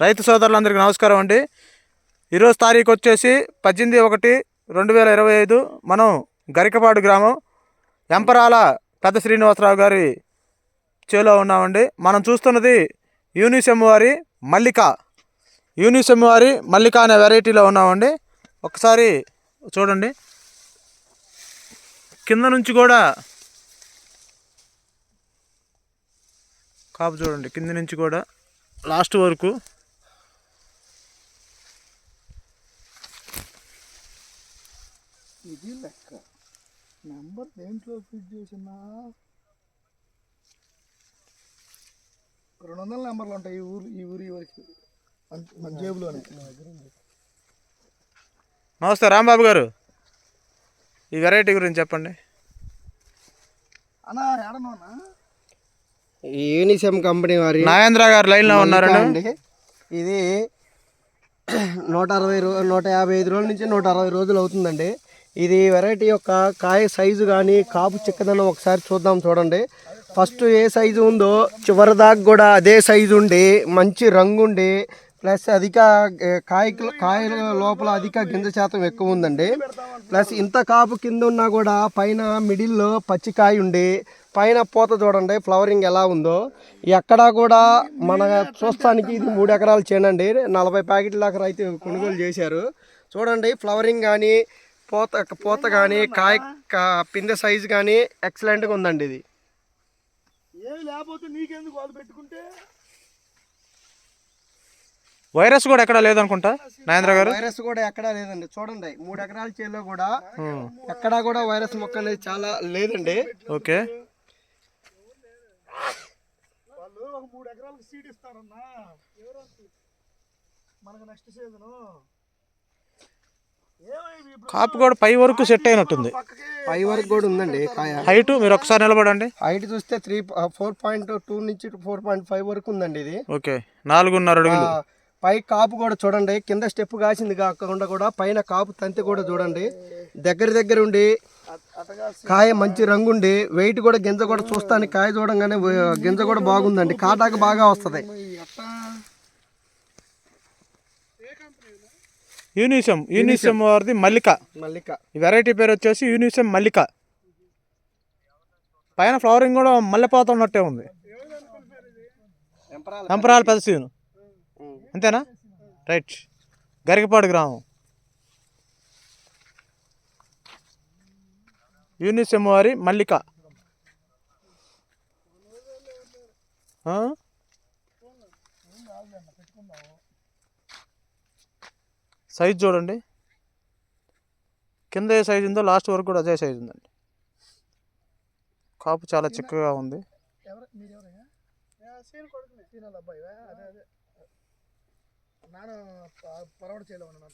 రైతు సోదరులందరికీ నమస్కారం అండి. ఈరోజు తారీఖు వచ్చేసి పద్దెనిమిది ఒకటి రెండు వేల ఇరవై ఐదు మనం గరికపాడు గ్రామం ఎంపరాల పెద్ద శ్రీనివాసరావు గారి చేలో ఉన్నామండి. మనం చూస్తున్నది యూనిసెమ్ వారి మల్లిక. యూనిసెమ్ వారి మల్లిక అనే వెరైటీలో ఉన్నామండి. ఒకసారి చూడండి. కింద నుంచి కూడా కాపు చూడండి. కింద నుంచి కూడా లాస్ట్ వరకు ఇది లెక్క. నెంబర్ దేంట్లో ఫిట్ చేసినా? రెండు వందల నెంబర్లు ఉంటాయి ఈ ఊరు ఈ ఊరు మన- జేబులోనే. నమస్తే రాంబాబు గారు. ఈ వెరైటీ గురించి చెప్పండి. అన్నా ఏడన్నా ఈ యూనిసెమ్ కంపెనీ వారి నాగేంద్ర గారు లైన్లో ఉన్నారండి. అండి. ఇది నూట అరవై రో నూట యాభై ఐదు రోజుల నుంచి నూట అరవై రోజులు అవుతుందండి. ఇది వెరైటీ యొక్క కాయ సైజు కానీ కాపు చిక్కదనం ఒకసారి చూద్దాం చూడండి. ఫస్ట్ ఏ సైజు ఉందో చివరి దాకా కూడా అదే సైజు ఉండి మంచి రంగు ఉండి ప్లస్ అధిక ఏ, కాయ కాయల లోపల అధిక గింజ శాతం ఎక్కువ ఉందండి. ప్లస్ ఇంత కాపు కింద ఉన్నా కూడా పైన మిడిల్లో పచ్చికాయ ఉండి పైన పూత చూడండి ఫ్లవరింగ్ ఎలా ఉందో. ఎక్కడా కూడా మన చూస్తానికి ఇది మూడు ఎకరాలు చేనండి. నలభై ప్యాకెట్ల దాకా రైతు కొనుగోలు చేశారు. చూడండి ఫ్లవరింగ్ కానీ పూత పూత కానీ కాయ పిందె సైజు కానీ ఎక్సలెంట్గా ఉందండి ఇది. ఏమి లేకపోతే నీకెందుకు వాళ్ళు పెట్టుకుంటే? వైరస్ కూడా ఎక్కడ లేదనుకుంటా? నాగేంద్ర గారు? వైరస్ కూడా ఎక్కడా లేదండి. చూడండి మూడు ఎకరాల చేలో కూడా ఎక్కడా కూడా వైరస్ మొక్క అనేది చాలా లేదండి. ఓకే. వాళ్ళు ఒక మూడు ఎకరాలకు సీడ్ ఇస్తారన్నా. ఎవరంటే మనకు నెక్స్ట్ సీజన్. కాపు కూడా పై వరకు సెట్ అయినట్టుంది. పై వరకు కూడా ఉందండి కాయ. హైట్ మీరు ఒకసారి నిలబడండి. హైట్ చూస్తే త్రీ ఫోర్ పాయింట్ టూ నుంచి ఫోర్ పాయింట్ ఫైవ్ వరకు ఉందండి ఇది. ఓకే నాలుగున్నర అడుగులు. పై కాపు కూడా చూడండి కింద స్టెప్ కాసింది కాకుండా కూడా పైన కాపు తంతి కూడా చూడండి. దగ్గర దగ్గర ఉండి కాయ మంచి రంగు ఉండి వెయిట్ కూడా గింజ కూడా చూస్తానికి కాయ చూడంగానే గింజ కూడా బాగుందండి. కాటాకు బాగా వస్తుంది. ఎట్టా యూనిసెమ్ యూనిసెమ్ వారిది మల్లిక. మల్లిక. ఈ వెరైటీ పేరు వచ్చేసి యూనిసెమ్ మల్లిక. పైన ఫ్లవరింగ్ కూడా మల్లెపోత ఉన్నట్టే ఉంది. సంపరాల పెద్ద సీను. అంతేనా? రైట్. గరికపాడు గ్రామం. యూనిసెమ్ వారి మల్లిక? సైజ్ చూడండి. కింద ఏ సైజు ఉందో లాస్ట్ వరకు కూడా అదే సైజు ఉందండి. కాపు చాలా చిక్కగా ఉంది. నాన్న పరవడ చేయలో ఉన్నాను.